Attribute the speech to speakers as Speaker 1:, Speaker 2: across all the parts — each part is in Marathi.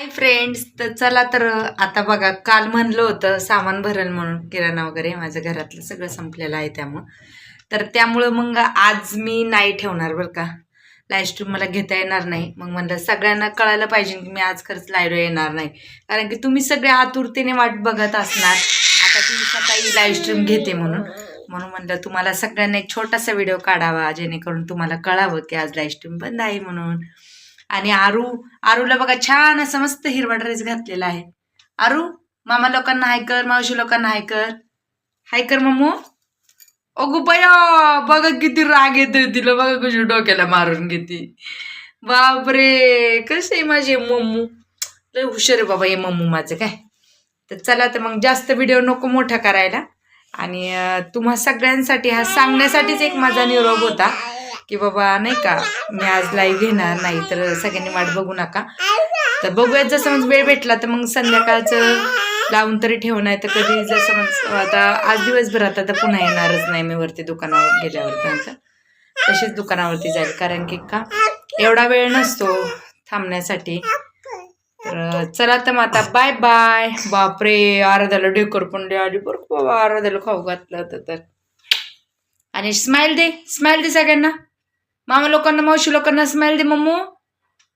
Speaker 1: हाय फ्रेंड्स तर चला तर आता बघा काल म्हणलं होतं सामान भरल म्हणून किराणा वगैरे माझं घरातलं सगळं संपलेलं आहे त्यामुळं. तर त्यामुळं मग आज मी नाही ठेवणार बरं का. लाईव्ह मला घेता येणार नाही. मग म्हणलं सगळ्यांना कळायला पाहिजे की मी आज खरंच लाईव्ह येणार नाही. कारण की तुम्ही सगळे आतुरतेने वाट बघत असणार. आता तुम्ही सकाळी लाईव्ह स्ट्रीम घेते म्हणून. म्हणून म्हणलं तुम्हाला सगळ्यांना एक छोटासा व्हिडिओ काढावा जेणेकरून तुम्हाला कळावं की आज लाईव्ह स्ट्रीम बंद आहे म्हणून. आणि आरू आरूला बघा छान असं मस्त हिरवा ड्रेस घातलेला आहे. आरू मामा लोकांना हाय कर मावशी लोकांना हाय कर. हाय कर मम्मू अगो बया बघा किती राग येतोय तिला. बघा कशी डोक्याला मारून घेते. बापरे कसे माझे मम्मू लय हुशार आहे बाबा हे मम्मू माझं काय. तर चला तर मग जास्त व्हिडिओ नको मोठा करायला. आणि तुम्हा सगळ्यांसाठी हा सांगण्यासाठीच एक माझा निरोप होता. की बाबा नाही का मी आज लाईव्ह घेणार नाही तर सगळ्यांनी वाट बघू नका. तर बघूयात जर समज म्हणजे वेळ भेटला तर मग संध्याकाळचं लावून तरी ठेवून आहे तर कधी जर समज आता आज दिवसभर आता तर पुन्हा येणारच नाही मी वरती दुकानावर गेल्यावर त्यांचं. तशीच दुकानावरती जाईल कारण की का एवढा वेळ नसतो थांबण्यासाठी. तर चला तर मग आता बाय बाय बापरे आराध्याला डेकोर पण आली बरं बाबा आराध्याला खाऊ घातलं होतं तर. आणि स्माईल दे स्माईल दे सगळ्यांना. मामा लोकांना मावशी लोकांना स्माइल दे मम्मू.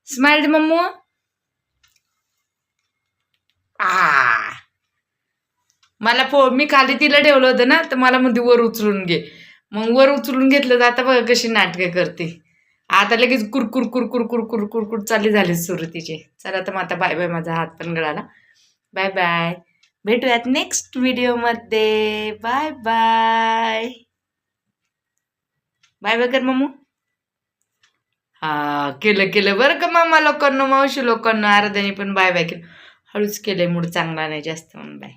Speaker 1: स्माइल दे मम्मू. आ. मला फो मी खाली तिला ठेवलं होतं ना तर मला म्हणते वर उचलून घे. मग वर उचलून घेतलं तर आता बघा कशी नाटकं करते. आता लगेच कुरकुर कुरकुर कुरकुर कुरकुर चालली झाली सुरू तिचे चला तर मग आता बाय बाय माझा हात पण गळाला. Bye bye. भेटूयात नेक्स्ट व्हिडिओमध्ये बाय बाय. बाय बाय कर मम्मू. हा केलं केलं. बरं का मामा लोकांना मावशी लोकांना अर्ध्याने पण बाय बाय केलं. हळूच केलं मूड चांगला नाही जास्त म्हणून बाय.